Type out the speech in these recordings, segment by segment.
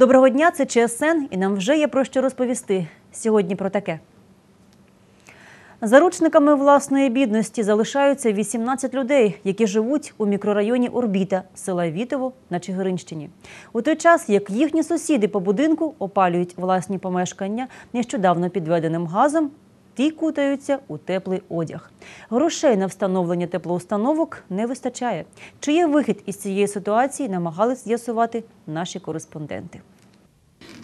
Доброго дня, це ЧСН, і нам вже є про що розповісти. Сьогодні про таке. Заручниками власної бідності залишаються 18 людей, які живуть у мікрорайоні Орбіта села Вітово на Чигиринщині. У той час, як їхні сусіди по будинку опалюють власні помешкання нещодавно підведеним газом, ті кутаються у теплий одяг. Грошей на встановлення теплоустановок не вистачає. Чи є вихід із цієї ситуації, намагались з'ясувати наші кореспонденти.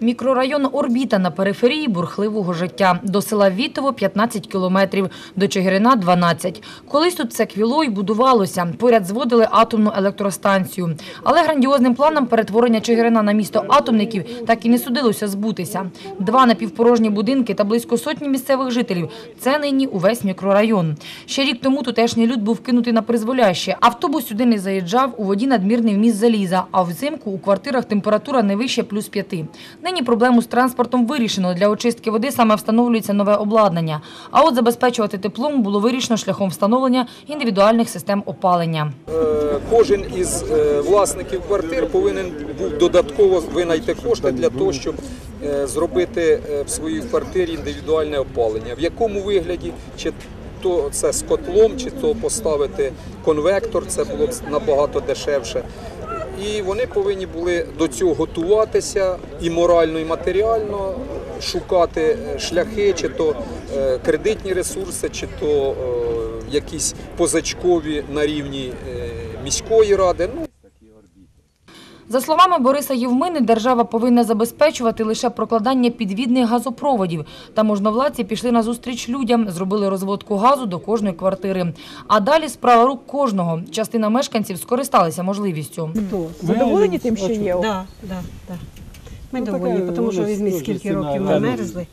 Мікрорайон Орбіта на периферії бурхливого життя. До села Вітово 15 кілометрів, до Чигирина – 12. Колись тут це квіло й будувалося. Поряд зводили атомну електростанцію. Але грандіозним планам перетворення Чигирина на місто атомників так і не судилося збутися. Два напівпорожні будинки та близько сотні місцевих жителів – це нині увесь мікрорайон. Ще рік тому тутешній люд був кинутий на призволяще. Автобус сюди не заїжджав, у воді надмірний вміст заліза, а взимку у квартирах температура не вище плюс п'яти. Нині проблему з транспортом вирішено. Для очистки води саме встановлюється нове обладнання. А от забезпечувати теплом було вирішено шляхом встановлення індивідуальних систем опалення. Е, Кожен із е, власників квартир повинен був додатково винайти кошти для того, щоб е, зробити в своїй квартирі індивідуальне опалення. В якому вигляді, чи то це з котлом, чи то поставити конвектор, це було б набагато дешевше. І вони повинні були до цього готуватися і морально, і матеріально, шукати е, шляхи, чи то е, кредитні ресурси, чи то е, якісь позачкові на рівні міської ради. Ну, За словами Бориса Євмини, держава повинна забезпечувати лише прокладання підвідних газопроводів. Та можновладці пішли на зустріч людям, зробили розводку газу до кожної квартири. А далі справа рук кожного. Частина мешканців скористалися можливістю. Хто? Задоволені тим, що є? Да, да, да. Ми Ну, довольні, тому що візьміть скільки років ми мерзли.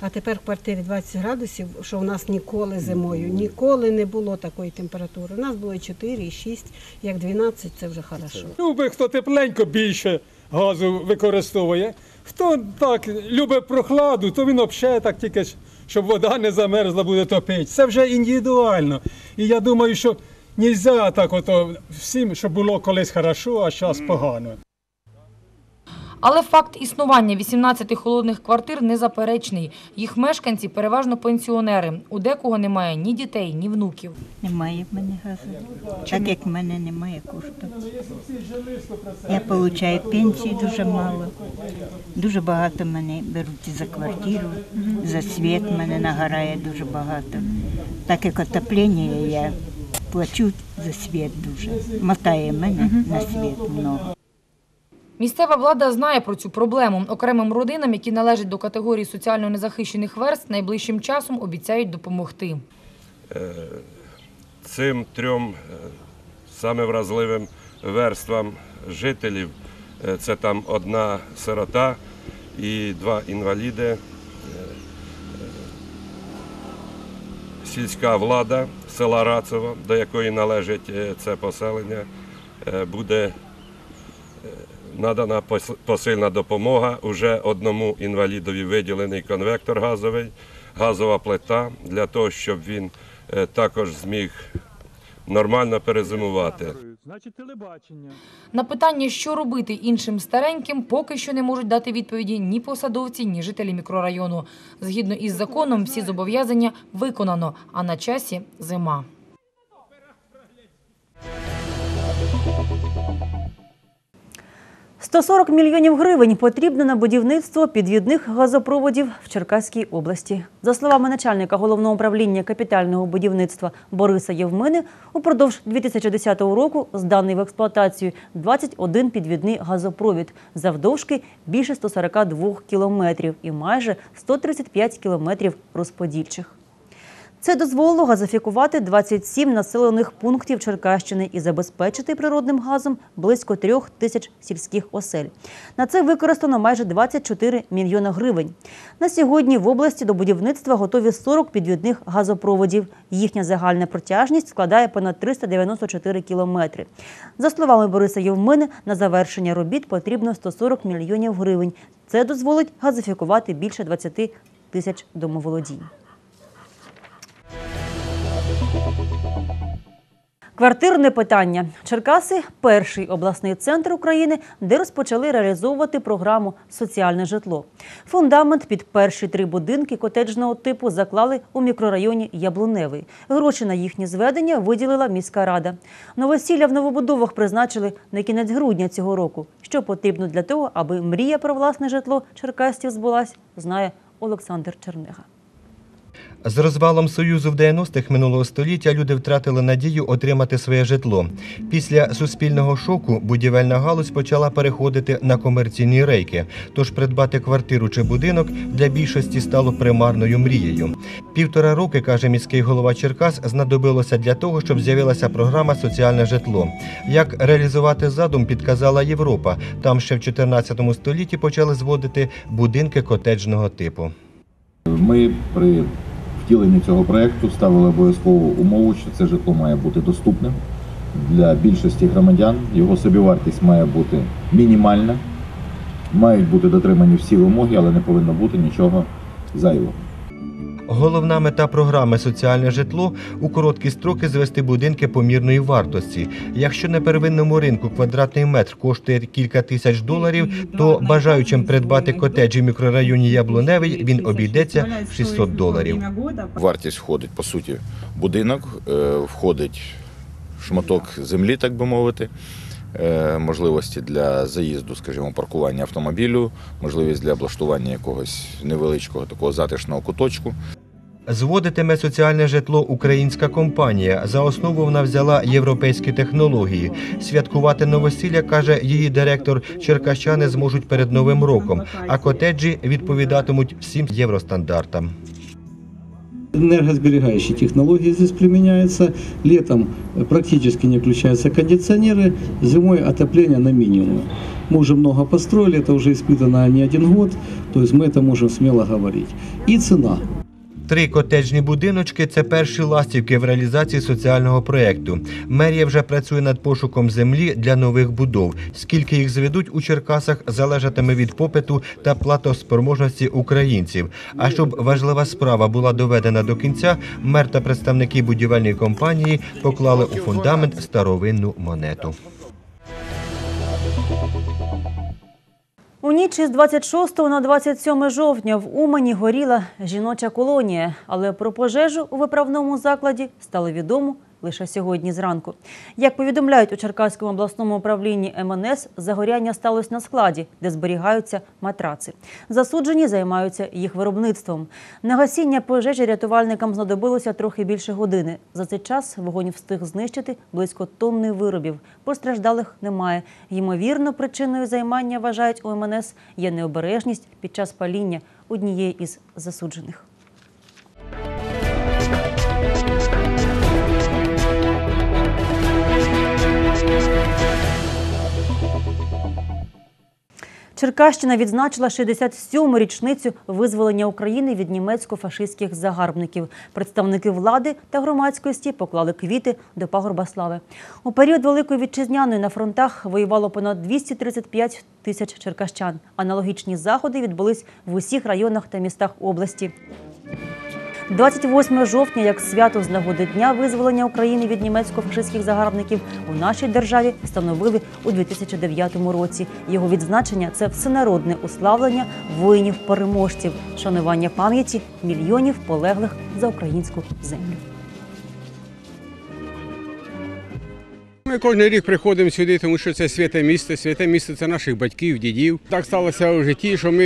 А тепер в квартирі 20 градусів, що у нас ніколи зимою, ніколи не було такої температури. У нас було і 4, і 6, як 12, це вже хорошо. Любить, хто тепленько більше газу використовує. Хто так любить прохладу, то він взагалі так тільки, щоб вода не замерзла, буде топити. Це вже індивідуально. І я думаю, що не можна так ото всім, щоб було колись хорошо, а зараз погано. Але факт існування 18 холодних квартир незаперечний. Їх мешканці переважно пенсіонери. У декого немає ні дітей, ні внуків. Немає в мене газу. Так як в мене немає коштів. Я отримую пенсії дуже мало. Дуже багато мене беруть за квартиру, за світ мене нагорає дуже багато. Так як отоплення я плачу за світ дуже. Мотає мене на світ много. Місцева влада знає про цю проблему. Окремим родинам, які належать до категорії соціально незахищених верств, найближчим часом обіцяють допомогти. цим трьом е, саме вразливим верствам жителів. е, Це там одна сирота і два інваліди. Е, е, Сільська влада села Рацево, до якої належить е, це поселення, е, буде е, надана пос- посильна допомога. Уже одному інвалідові виділений конвектор газовий, газова плита для того, щоб він е, також зміг нормально перезимувати. Значить, телебачення. На питання, що робити іншим стареньким, поки що не можуть дати відповіді ні посадовці, ні жителі мікрорайону. Згідно із законом, всі зобов'язання виконано, а на часі зима. – 140 мільйонів гривень потрібно на будівництво підвідних газопроводів в Черкаській області. За словами начальника головного управління капітального будівництва Бориса Євмини, упродовж 2010 року зданий в експлуатацію 21 підвідний газопровід завдовжки більше 142 кілометрів і майже 135 кілометрів розподільчих. Це дозволило газифікувати 27 населених пунктів Черкащини і забезпечити природним газом близько трьох тисяч сільських осель. На це використано майже 24 мільйона гривень. На сьогодні в області до будівництва готові 40 підвідних газопроводів. Їхня загальна протяжність складає понад 394 кілометри. За словами Бориса Євмини, на завершення робіт потрібно 140 мільйонів гривень. Це дозволить газифікувати більше 20 тисяч домоволодінь. Квартирне питання. Черкаси перший обласний центр України, де розпочали реалізовувати програму Соціальне житло. Фундамент під перші три будинки котеджного типу заклали у мікрорайоні Яблуневий. Гроші на їхнє зведення виділила міська рада. Новосілля в новобудовах призначили на кінець грудня цього року. Що потрібно для того, аби мрія про власне житло черкастів збулась, знає Олександр Чернега. З розвалом Союзу в 90-х минулого століття люди втратили надію отримати своє житло. Після суспільного шоку будівельна галузь почала переходити на комерційні рейки. Тож придбати квартиру чи будинок для більшості стало примарною мрією. Півтора роки, каже міський голова Черкас, знадобилося для того, щоб з'явилася програма Соціальне житло. Як реалізувати задум, підказала Європа. Там ще в 14 столітті почали зводити будинки котеджного типу. Ми при втіленні цього проєкту ставили обов'язкову умову, що це житло має бути доступним для більшості громадян. Його собівартість має бути мінімальна, мають бути дотримані всі вимоги, але не повинно бути нічого зайвого. Головна мета програми Соціальне житло у короткі строки звести будинки помірної вартості. Якщо на первинному ринку квадратний метр коштує кілька тисяч доларів, то бажаючим придбати котеджі в мікрорайоні Яблуневий він обійдеться в 600 доларів. Вартість входить, по суті, будинок, е, входить шматок землі, так би мовити, можливості для заїзду, скажімо, паркування автомобілю, можливість для облаштування якогось невеличкого такого затишного куточку. Зводитиме соціальне житло українська компанія. За основу вона взяла європейські технології. Святкувати новосілля, каже її директор, черкащани зможуть перед новим роком, а котеджі відповідатимуть всім євростандартам. Энергосберегающие технологии здесь применяются. Летом практически не включаются кондиционеры, зимой отопление на минимум. Мы уже много построили, это уже испытано не один год, то есть мы это можем смело говорить. И цена. Три котеджні будиночки це перші ластівки в реалізації соціального проєкту. Мерія вже працює над пошуком землі для нових будов. Скільки їх зведуть у Черкасах, залежатиме від попиту та платоспроможності українців. А щоб важлива справа була доведена до кінця, мер та представники будівельної компанії поклали у фундамент старовинну монету. У ніч із 26 на 27 жовтня в Умані горіла жіноча колонія, але про пожежу у виправному закладі стало відомо лише сьогодні зранку. Як повідомляють у Черкаському обласному управлінні МНС, загоряння сталося на складі, де зберігаються матраци. Засуджені займаються їх виробництвом. На гасіння пожежі рятувальникам знадобилося трохи більше години. За цей час вогонь встиг знищити близько тонни виробів. Постраждалих немає. Ймовірно, причиною займання вважають у МНС є необережність під час паління однієї із засуджених. Черкащина відзначила 67-му річницю визволення України від німецько-фашистських загарбників. Представники влади та громадськості поклали квіти до пагорба слави. У період Великої вітчизняної на фронтах воювало понад 235 тисяч черкащан. Аналогічні заходи відбулись в усіх районах та містах області. 28 жовтня, як свято з нагоди Дня визволення України від німецько-фашистських загарбників, у нашій державі встановили у 2009 році. Його відзначення це всенародне уславлення воїнів-переможців, шанування пам'яті мільйонів полеглих за українську землю. Ми кожен рік приходимо сюди, тому що це святе місто. Святе місто це наших батьків, дідів. Так сталося у житті, що ми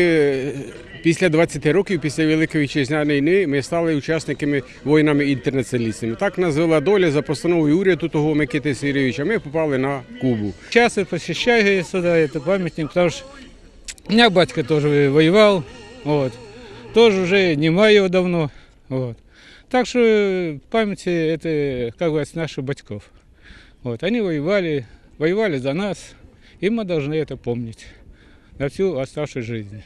після 20 років, після Великої вітчизняної війни, ми стали учасниками воїнами інтернаціоналістами. Так нас вела доля за постановою уряду того Микити Сирійовича. Ми попали на Кубу. Часто посещаю сюда этот памятник, потому что у меня батька тоже воевал, вот. Тоже уже немає его давно, вот. Так что память это как бы от наших батьков. Вот. Они воевали, воевали за нас, и мы должны это помнить на всю оставшуюся жизнь.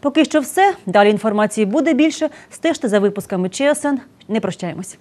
Поки що все. Далі інформації буде більше. Стежте за випусками ЧСН. Не прощаємось.